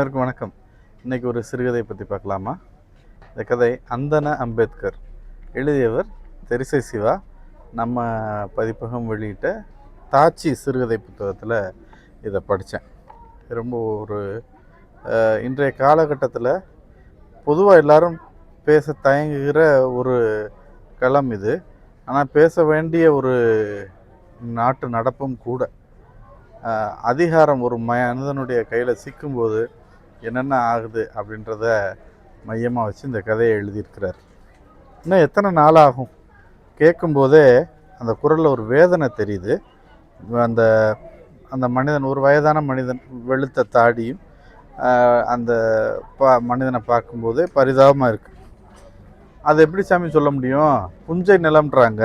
அனைவருக்கும் வணக்கம். இன்றைக்கி ஒரு சிறுகதை பற்றி பார்க்கலாமா? இந்த கதை அந்தன அம்பேத்கர். எழுதியவர் தெரிசை சிவா. நம்ம பதிப்பகம் வெளியிட்ட தாச்சி சிறுகதை புத்தகத்தில் இதை படித்தேன் ரொம்ப ஒரு இன்றைய காலகட்டத்தில் பொதுவாக எல்லாரும் பேச தயங்குகிற ஒரு களம் இது. ஆனால் பேச வேண்டிய ஒரு நாட்டு நடப்பும் கூட அதிகாரம் ஒரு மனிதனுடைய கையில் சிக்கும்போது என்னென்ன ஆகுது அப்படின்றத மையமாக வச்சு இந்த கதையை எழுதியிருக்கிறார். இன்னும் எத்தனை நாள் ஆகும்? கேட்கும்போதே அந்த குரலில் ஒரு வேதனை தெரியுது. அந்த அந்த மனிதன் ஒரு வயதான மனிதன் வெளுத்த தாடியும் அந்த பா மனிதனை பார்க்கும்போதே பரிதாபமாக இருக்குது அது எப்படி சாமி சொல்ல முடியும்? புஞ்சை நிலம்ன்றாங்க.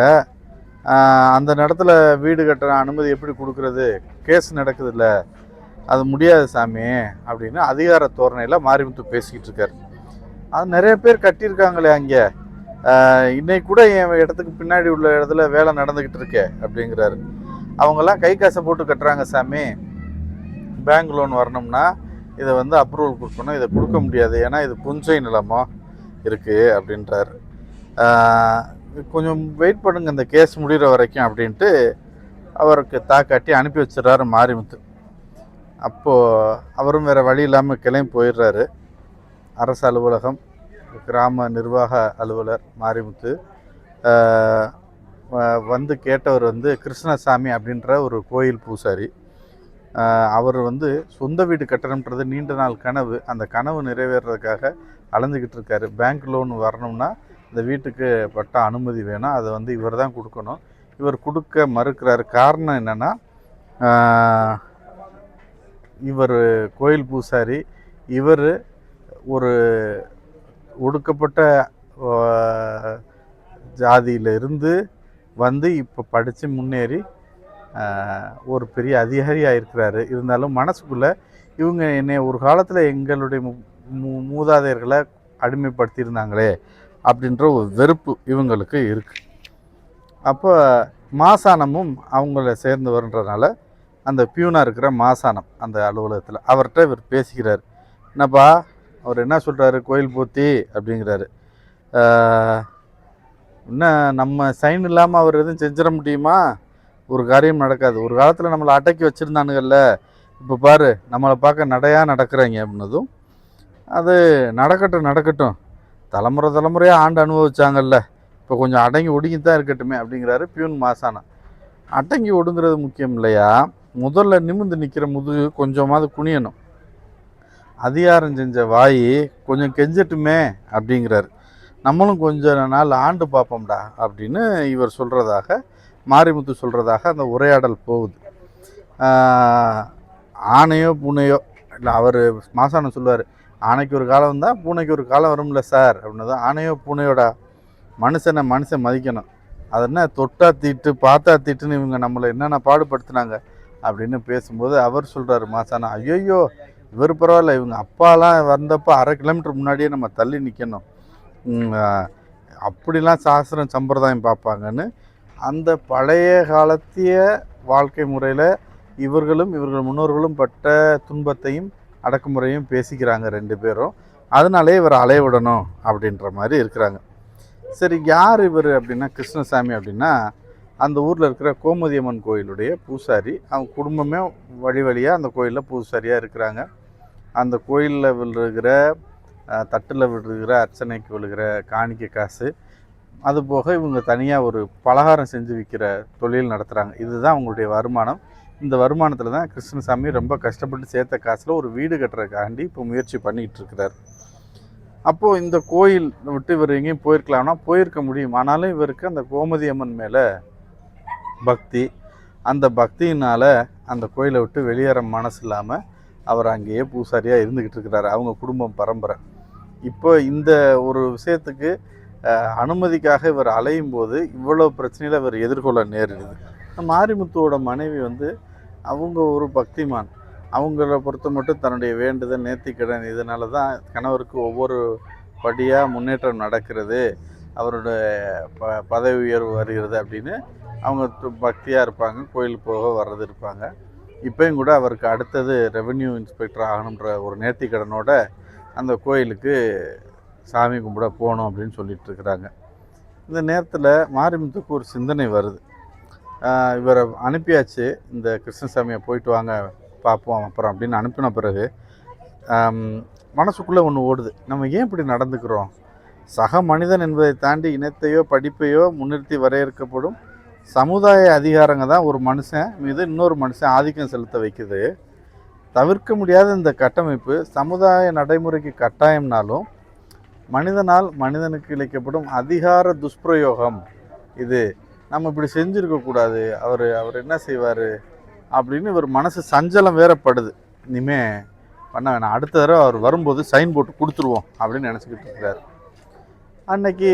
அந்த இடத்துல வீடு கட்டுற அனுமதி எப்படி கொடுக்குறது? கேஸ் நடக்குதுல்ல. அது முடியாது சாமி அப்படின்னு அதிகார தோரணையில் மாரிமுத்து பேசிக்கிட்டு இருக்கார். அது நிறைய பேர் கட்டியிருக்காங்களே அங்கே. இன்னைக்கு கூட என் இடத்துக்கு பின்னாடி உள்ள இடத்துல வேலை நடந்துக்கிட்டு இருக்கே அப்படிங்கிறாரு. அவங்கெல்லாம் கை காசை போட்டு கட்டுறாங்க சாமி. பேங்க் லோன் வரணும்னா இதை வந்து அப்ரூவல் கொடுக்கணும். இதை கொடுக்க முடியாது. ஏன்னா இது புஞ்சை நிலமோ இருக்குது அப்படின்றாரு. கொஞ்சம் வெயிட் பண்ணுங்க. இந்த கேஸ் முடிகிற வரைக்கும் அப்படின்ட்டு அவருக்கு தாக்காட்டி அனுப்பி வச்சிடறாரு மாரிமுத்து. அப்போது அவரும் வேறு வழி இல்லாமல் கிளம்பி போயிடுறாரு. அரசு அலுவலகம் கிராம நிர்வாக அலுவலர் மாரிமுத்து வந்து கேட்டவர் வந்து கிருஷ்ணசாமி அப்படின்ற ஒரு கோயில் பூசாரி. அவர் வந்து சொந்த வீடு கட்டணுன்றது நீண்ட நாள் கனவு. அந்த கனவு நிறைவேறதுக்காக அலைஞ்சிக்கிட்டு இருக்காரு. பேங்க் லோன் வரணும்னா இந்த வீட்டுக்கு பட்டா அனுமதி வேணும். அதை வந்து இவர் தான் கொடுக்கணும். இவர் கொடுக்க மறுக்கிறாரு. காரணம் என்னென்னா இவர் கோயில் பூசாரி இவர் ஒரு ஒடுக்கப்பட்ட ஜாதியில் இருந்து வந்து இப்போ படித்து முன்னேறி ஒரு பெரிய அதிகாரியாக இருக்கிறாரு. இருந்தாலும் மனசுக்குள்ளே இவங்க என்னை ஒரு காலத்தில் எங்களுடைய மு- மூ- மூதாதையர்களை அடிமைப்படுத்தியிருந்தாங்களே அப்படின்ற ஒரு வெறுப்பு இவங்களுக்கு இருக்குது அப்போ மாசானமும் அவங்கள சேர்ந்து வருன்றதுனால அந்த பியூனாக இருக்கிற மாசானம் அந்த அலுவலகத்தில். அவர்கிட்ட இவர் பேசிக்கிறார். என்னப்பா அவர் என்ன சொல்கிறாரு கோயில் பூத்தி அப்படிங்கிறாரு. என்ன நம்ம சைன் இல்லாமல் அவர் எதுவும் செஞ்சிட முடியுமா? ஒரு காரியம் நடக்காது. ஒரு காலத்தில் நம்மளை அடக்கி வச்சுருந்தானுங்கல்ல. இப்போ பாரு நம்மளை பார்க்க நடையாக நடக்கிறாங்க அப்படின்னதும் அது நடக்கட்டும் நடக்கட்டும். தலைமுறை தலைமுறையாக ஆண்டு அனுபவிச்சாங்கல்ல. இப்போ கொஞ்சம் அடங்கி ஒடுங்கி தான் இருக்கட்டுமே அப்படிங்கிறாரு பியூன் மாசானம். அடங்கி ஒடுங்கிறது முக்கியம் இல்லையா? முதல்ல நிமிர்ந்து நிற்கிற முதுகு கொஞ்சமாவது குனியணும். அதிகாரம் செஞ்ச வாய் கொஞ்சம் கெஞ்சட்டுமே அப்படிங்கிறாரு. நம்மளும் கொஞ்ச நாள் ஆண்டு பார்ப்போம்டா அப்படின்னு இவர் சொல்கிறதாக மாரிமுத்து சொல்கிறதாக அந்த உரையாடல் போகுது. ஆணையோ பூனையோ இல்லை அவர் மாசானம் சொல்லுவார் ஆணைக்கு ஒரு காலம் வந்தால் பூனைக்கு ஒரு காலம் வரும்ல சார் அப்படின்னு தான் ஆணையோ பூனையோடா மனுஷனை மனுஷன் மதிக்கணும். அது என்ன தொட்டா தீட்டு பார்த்தா தீட்டுன்னு இவங்க நம்மளை என்னென்ன பாடுபடுத்துனாங்க. அப்படின்னு பேசும்போது அவர் சொல்கிறாரு மாசானா ஐயோ இவர் பரவாயில்ல இவங்க அப்பாலாம் வந்தப்போ அரை கிலோமீட்டர் முன்னாடியே நம்ம தள்ளி நிற்கணும் அப்படிலாம் சாஸ்திரம் சம்பிரதாயம் பார்ப்பாங்கன்னு அந்த பழைய காலத்திய வாழ்க்கை முறையில் இவர்களும் இவர்கள் முன்னோர்களும் பட்ட துன்பத்தையும் அடக்குமுறையும் பேசிக்கிறாங்க ரெண்டு பேரும். அதனாலே இவர் அலைய விடணும் அப்படின்ற மாதிரி இருக்கிறாங்க. சரி யார் இவர் அப்படின்னா கிருஷ்ணசாமி அப்படின்னா அந்த ஊரில் இருக்கிற கோமதியம்மன் கோயிலுடைய பூசாரி அவங்க குடும்பமே வழி வழியாக அந்த கோயிலில் பூசாரியாக இருக்கிறாங்க. அந்த கோயிலில் விழுகிற தட்டில் விழுகிற அர்ச்சனைக்கு விழுகிற காணிக்க காசு அது போக இவங்க தனியாக ஒரு பலகாரம் செஞ்சு விற்கிற தொழில் நடத்துகிறாங்க இதுதான் அவங்களுடைய வருமானம். இந்த வருமானத்தில் தான் கிருஷ்ணசாமி ரொம்ப கஷ்டப்பட்டு சேர்த்த காசில் ஒரு வீடு கட்டுறதுக்காண்டி இப்போ முயற்சி பண்ணிகிட்டு இருக்கிறார். அப்போது இந்த கோயில் விட்டு இவர் எங்கேயும் போயிருக்கலாம்னா போயிருக்க முடியும். ஆனாலும் இவருக்கு அந்த கோமதி அம்மன் மேலே பக்தி. அந்த பக்தியினால் அந்த கோயிலை விட்டு வெளியேற மனசு இல்லாமல் அவர் அங்கேயே பூசாரியாக இருந்துக்கிட்டு இருக்கிறாரு. அவங்க குடும்பம் பரம்பரை. இப்போ இந்த ஒரு விஷயத்துக்கு அனுமதிக்காக இவர் அலையும் போது இவ்வளோ பிரச்சனையில் இவர் எதிர்கொள்ள நேரிடுது. மாரிமுத்துவோட மனைவி வந்து அவங்க ஒரு பக்திமான். அவங்கள பொறுத்த மட்டும் தன்னுடைய வேண்டுதல் நேர்த்திக்கடன் இதனால தான் கணவருக்கு ஒவ்வொரு படியாக முன்னேற்றம் நடக்கிறது. அவரோட ப பதவி உயர்வு வருகிறது அப்படின்னு அவங்க பக்தியாக இருப்பாங்க கோயிலுக்கு போக வர்றது இருப்பாங்க. இப்பயும் கூட அவருக்கு அடுத்தது ரெவென்யூ இன்ஸ்பெக்டர் ஆகணுன்ற ஒரு நேர்த்தி கடனோட அந்த கோயிலுக்கு சாமி கும்பிட போகணும் அப்படின்னு சொல்லிட்டு இருக்கிறாங்க. இந்த நேரத்தில் மாரிமுத்துக்கு ஒரு சிந்தனை வருது. இவரை அனுப்பியாச்சு. இந்த கிருஷ்ணசாமியை போயிட்டு வாங்க பார்ப்போம் அப்புறம் அப்படின்னு அனுப்பின பிறகு மனசுக்குள்ளே ஒன்று ஓடுது. நம்ம ஏன் இப்படி நடந்துக்கிறோம்? சக மனிதன் என்பதை தாண்டி இனத்தையோ படிப்பையோ முன்னிறுத்தி வரையறுக்கப்படும் சமுதாய அதிகாரங்க தான் ஒரு மனுஷன் மீது இன்னொரு மனுஷன் ஆதிக்கம் செலுத்த வைக்குது. தவிர்க்க முடியாத இந்த கட்டமைப்பு சமுதாய நடைமுறைக்கு கட்டாயம்னாலும் மனிதனால் மனிதனுக்கு இழைக்கப்படும் அதிகார துஷ்பிரயோகம். இது நம்ம இப்படி செஞ்சுருக்கக்கூடாது அவர் அவர் என்ன செய்வார் அப்படின்னு இவர் மனசு சஞ்சலம் வேறப்படுது. இனிமே பண்ண வேணாம். அடுத்த தடவை அவர் வரும்போது சைன் போட்டு கொடுத்துருவோம் அப்படின்னு நினச்சிக்கிட்டு இருக்கிறார். அன்னைக்கு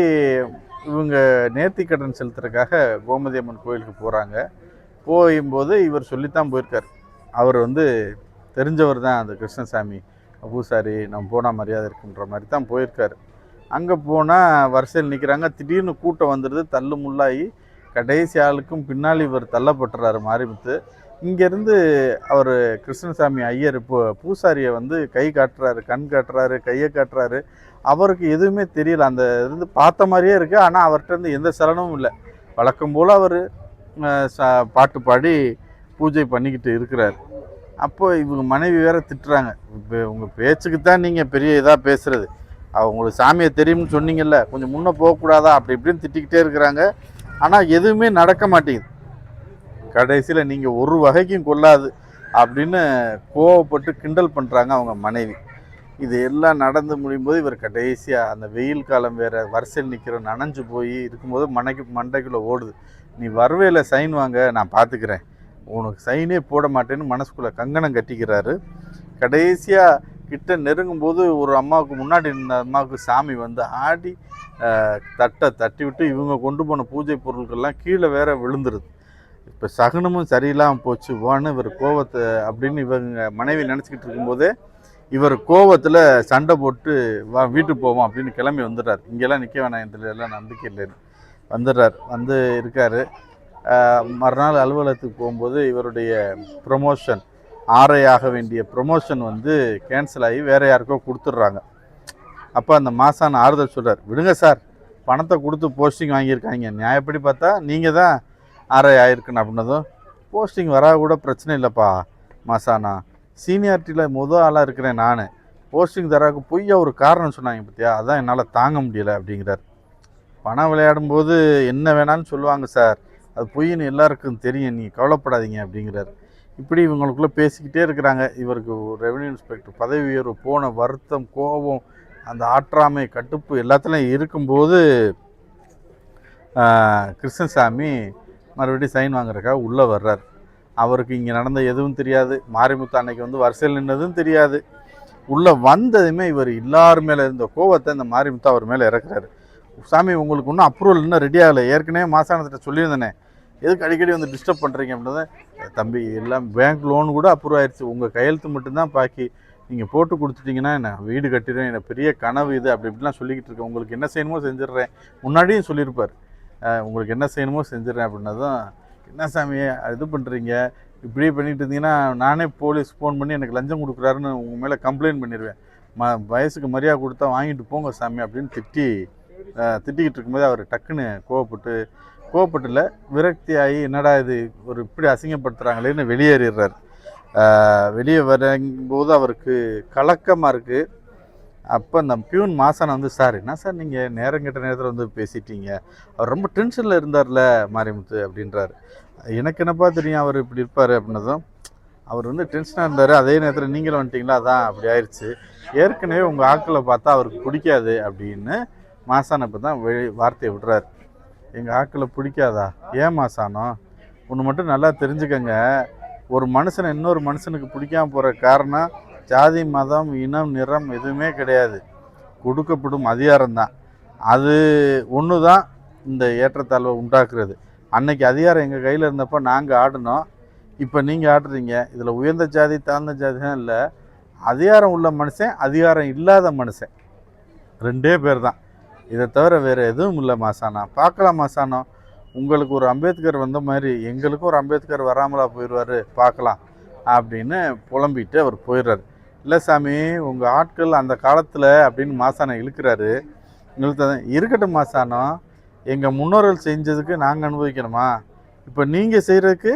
இவங்க நேர்த்தி கடன் செலுத்துறதுக்காக கோமதி அம்மன் கோயிலுக்கு போகிறாங்க போகும்போது இவர் சொல்லித்தான் போயிருக்கார். அவர் வந்து தெரிஞ்சவர் தான் அந்த கிருஷ்ணசாமி. பூசாரி நம்ம போனால் மரியாதை இருக்குன்ற மாதிரி தான் போயிருக்காரு. அங்கே போனால் வரிசையில் நிற்கிறாங்க திடீர்னு கூட்டம் வந்துடுது. தள்ளு முள்ளாகி கடைசி ஆளுக்கும் பின்னால் இவர் தள்ளப்பட்டுறாரு மாரிமுத்து. இங்கேருந்து அவர் கிருஷ்ணசாமி ஐயர் இப்போ பூசாரியை வந்து கை காட்டுறாரு கண் காட்டுறாரு கையை காட்டுறாரு. அவருக்கு எதுவுமே தெரியல. அந்த இருந்து பார்த்த மாதிரியே இருக்குது ஆனால் அவர்கிட்ட இருந்து எந்த சலனமும் இல்லை. வழக்கம் போல் அவர் பாட்டு பாடி பூஜை பண்ணிக்கிட்டு இருக்கிறார். அப்போ இவங்க மனைவி வேற திட்டுறாங்க. இப்போ உங்கள் பேச்சுக்கு தான் நீங்கள் பெரிய இதாக பேசுகிறது அவங்களுக்கு சாமியை தெரியும்னு சொன்னீங்கல்ல. கொஞ்சம் முன்னே போகக்கூடாதா? அப்படி இப்படின்னு திட்டிக்கிட்டே இருக்கிறாங்க. ஆனால் எதுவுமே நடக்க மாட்டேங்குது. கடைசியில் நீங்கள் ஒரு வகைக்கும் கொள்ளாது அப்படின்னு கோவப்பட்டு கிண்டல் பண்ணுறாங்க அவங்க மனைவி. இது எல்லாம் நடந்து முடியும் போது இவர் கடைசியாக அந்த வெயில் காலம் வேறு வரிசையில் நிற்கிற நனைஞ்சு போய் இருக்கும்போது மனைக்கு மண்டைக்குள்ளே ஓடுது. நீ வரவேல சைன் வாங்க நான் பார்த்துக்கிறேன் உனக்கு சைனே போட மாட்டேன்னு மனசுக்குள்ளே கங்கணம் கட்டிக்கிறாரு. கடைசியாக கிட்ட நெருங்கும்போது ஒரு அம்மாவுக்கு முன்னாடி இருந்த அம்மாவுக்கு சாமி வந்து ஆடி தட்டை தட்டி விட்டு இவங்க கொண்டு போன பூஜை பொருட்கள்லாம் கீழே வேற விழுந்துருது. இப்போ சகுனமும் சரியில்லாமல் போச்சு. வான்னு இவர் கோவத்தை அப்படின்னு இவங்க மனைவி நினச்சிக்கிட்டு இருக்கும்போதே இவர் கோவத்தில் சண்டை போட்டு வா வீட்டுக்கு போவோம் அப்படின்னு கிளம்பி வந்துடுறார். இங்கெல்லாம் நிற்க வேணாம் இதில் எல்லாம் நம்பிக்கை இல்லைன்னு வந்துடுறார். வந்து இருக்கார். மறுநாள் அலுவலகத்துக்கு போகும்போது இவருடைய ப்ரொமோஷன் ஆர்ஐ ஆக வேண்டிய ப்ரொமோஷன் வந்து கேன்சல் ஆகி வேறு யாருக்கோ கொடுத்துட்றாங்க. அப்போ அந்த மாசான ஆறுதல் சொல்கிறார் விடுங்க சார் பணத்தை கொடுத்து போஸ்டிங் வாங்கியிருக்காங்க. நியாயப்படி பார்த்தா நீங்கள் தான் ஆர்ஐ ஆயிருக்குன்னு அப்படின்னதும் போஸ்டிங் வரா கூட பிரச்சனை இல்லைப்பா மாசானா. சீனியாரிட்டியில் முதல் ஆளாக இருக்கிறேன் நான். போஸ்டிங் தராக்கு பொய்யா ஒரு காரணம் சொன்னாங்க பார்த்தியா அதான் என்னால் தாங்க முடியல அப்படிங்கிறார். பணம் விளையாடும்போது என்ன வேணாலும் சொல்லுவாங்க சார். அது பொய்ன்னு எல்லாருக்கும் தெரியும். நீங்கள் கவலைப்படாதீங்க அப்படிங்கிறார். இப்படி இவங்களுக்குள்ளே பேசிக்கிட்டே இருக்கிறாங்க. இவருக்கு ரெவென்யூ இன்ஸ்பெக்டர் பதவி உயர்வு போன வருத்தம் கோபம் அந்த ஆற்றாமை கட்டுப்பு எல்லாத்துலேயும் இருக்கும்போது கிருஷ்ணசாமி மறுபடியும் சைன் வாங்குறதுக்காக உள்ளே வர்றார். அவருக்கு இங்கே நடந்த எதுவும் தெரியாது. மாரிமுத்து அன்னைக்கு வந்து வரிசையில் நின்னதும் தெரியாது. உள்ளே வந்ததுமே இவர் எல்லார் மேலே இருந்த கோவத்தை இந்த மாரிமுத்து அவர் மேலே இறக்குறாரு. சாமி உங்களுக்கு இன்னும் அப்ரூவல் இன்னும் ரெடி ஆகலை. ஏற்கனவே மாசானத்திட்ட சொல்லியிருந்தேனே. எதுக்கு அடிக்கடி வந்து டிஸ்டர்ப் பண்ணுறீங்க அப்படின்னா தம்பி எல்லாம் பேங்க் லோன் கூட அப்ரூவ் ஆயிடுச்சு உங்கள் கையெழுத்து மட்டும்தான் பாக்கி. நீங்கள் போட்டு கொடுத்துட்டீங்கன்னா என்ன? வீடு கட்டிடுறேன் என்ன பெரிய கனவு இது அப்படி இப்படிலாம் சொல்லிக்கிட்டு இருக்கேன். உங்களுக்கு என்ன செய்யணுமோ செஞ்சிடுறேன். முன்னாடியும் சொல்லியிருப்பார். உங்களுக்கு என்ன செய்யணுமோ செஞ்சிடுறேன் அப்படின்னதும் என்ன சாமி இது பண்ணுறீங்க இப்படியே பண்ணிகிட்டு இருந்தீங்கன்னா நானே போலீஸ் ஃபோன் பண்ணி எனக்கு லஞ்சம் கொடுக்குறாருன்னு உங்கள் மேலே கம்ப்ளைண்ட் பண்ணிடுவேன் ம வயசுக்கு மரியாதை கொடுத்தா வாங்கிட்டு போங்க சாமி அப்படின்னு திட்டி திட்டிக்கிட்டு இருக்கும்போது அவர் டக்குன்னு கோவப்பட்டு கோவப்பட்டில் விரக்தி ஆகி என்னடா இது ஒரு இப்படி அசிங்கப்படுத்துகிறாங்களேன்னு வெளியேறிடுறார். வெளியே வரும்போது அவருக்கு கலக்கமாக இருக்குது அப்போ அந்த பியூன் மாசான வந்து சார் என்ன சார் நீங்கள் நேரம் கெட்ட நேரத்தில் வந்து பேசிட்டீங்க? அவர் ரொம்ப டென்ஷனில் இருந்தார்ல மாரிமுத்து அப்படின்றாரு. எனக்கு என்னப்பா தெரியும் அவர் இப்படி இருப்பார் அப்படின்னதும் அவர் வந்து டென்ஷனாக இருந்தார் அதே நேரத்தில் நீங்களும் வந்துட்டிங்களா? அதான் அப்படி ஆயிடுச்சு ஏற்கனவே உங்கள் ஆட்களை பார்த்தா அவருக்கு பிடிக்காது அப்படின்னு மாசான இப்போ தான் வெளி வார்த்தையை விடுறாரு. எங்கள் ஆட்களை பிடிக்காதா? ஏன் மாசானோ? ஒன்று மட்டும் நல்லா தெரிஞ்சுக்கங்க. ஒரு மனுஷனை இன்னொரு மனுஷனுக்கு பிடிக்காம போகிற காரணம் ஜாதி மதம் இனம் நிறம் எதுவுமே கிடையாது. கொடுக்கப்படும் அதிகாரம் தான் அது ஒன்று தான் இந்த ஏற்றத்தாழ்வை உண்டாக்குறது. அன்னைக்கு அதிகாரம் எங்கள் கையில் இருந்தப்போ நாங்கள் ஆடினோம். இப்போ நீங்கள் ஆடுறீங்க. இதில் உயர்ந்த ஜாதி தாழ்ந்த ஜாதிலாம் இல்லை. அதிகாரம் உள்ள மனுஷன் அதிகாரம் இல்லாத மனுஷன். ரெண்டே பேர் தான் இதை தவிர வேறு எதுவும் இல்லை மாசானா. பார்க்கலாம் மாசானோ. உங்களுக்கு ஒரு அம்பேத்கர் வந்த மாதிரி எங்களுக்கும் ஒரு அம்பேத்கர் வராமலா போயிடுவார் பார்க்கலாம். அப்படின்னு புலம்பிட்டு அவர் போயிடுறாரு. இல்லை சாமி உங்கள் ஆட்கள் அந்த காலத்தில் அப்படின்னு மாசானம் இழுக்கிறாரு. இழுத்த இருக்கட்டும் மாசானம் எங்கள் முன்னோர்கள் செஞ்சதுக்கு நாங்கள் அனுபவிக்கணுமா? இப்போ நீங்கள் செய்கிறதுக்கு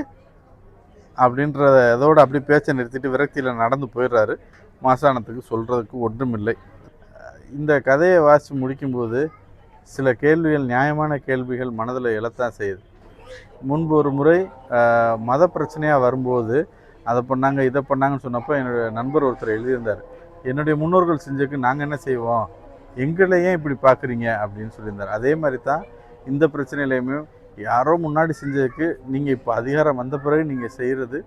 அப்படின்ற இதோடு அப்படி பேச்சை நிறுத்திட்டு விரக்தியில் நடந்து போயிடுறாரு. மாசானத்துக்கு சொல்கிறதுக்கு ஒன்றுமில்லை. இந்த கதையை வாசித்து முடிக்கும்போது சில கேள்விகள் நியாயமான கேள்விகள் மனதில் எழத்தான் செய்யுது. முன்பு ஒரு முறை மத பிரச்சனையாக வரும்போது அதை பண்ணாங்க இதை பண்ணாங்கன்னு சொன்னப்போ என்னுடைய நண்பர் ஒருத்தர் எழுதியிருந்தார் என்னுடைய முன்னோர்கள் செஞ்சதுக்கு நாங்கள் என்ன செய்வோம்? எங்களை ஏன் இப்படி பார்க்குறீங்க? அப்படின்னு சொல்லியிருந்தார். அதே மாதிரி தான் இந்த பிரச்சனையிலையுமே யாரோ முன்னாடி செஞ்சதுக்கு நீங்கள் இப்போ அதிகாரம் வந்த பிறகு நீங்கள் செய்கிறது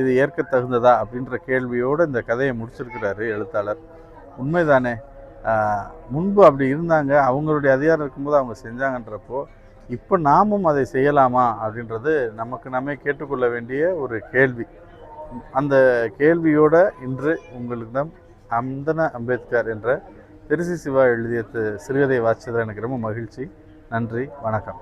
இது ஏற்க தகுந்ததா அப்படின்ற கேள்வியோடு இந்த கதையை முடிச்சிருக்கிறாரு எழுத்தாளர். உண்மைதானே? முன்பு அப்படி இருந்தாங்க அவங்களுடைய அதிகாரம் இருக்கும்போது அவங்க செஞ்சாங்கன்றப்போ இப்போ நாமும் அதை செய்யலாமா அப்படின்றது நமக்கு நாமே கேட்டுக்கொள்ள வேண்டிய ஒரு கேள்வி. அந்த கேள்வியோடு இன்று உங்களிடம் அந்தன அம்பேத்கர் என்ற திருசி சிவா எழுதிய சிறுகதை வாசித்ததில் எனக்கு ரொம்ப மகிழ்ச்சி. நன்றி. வணக்கம்.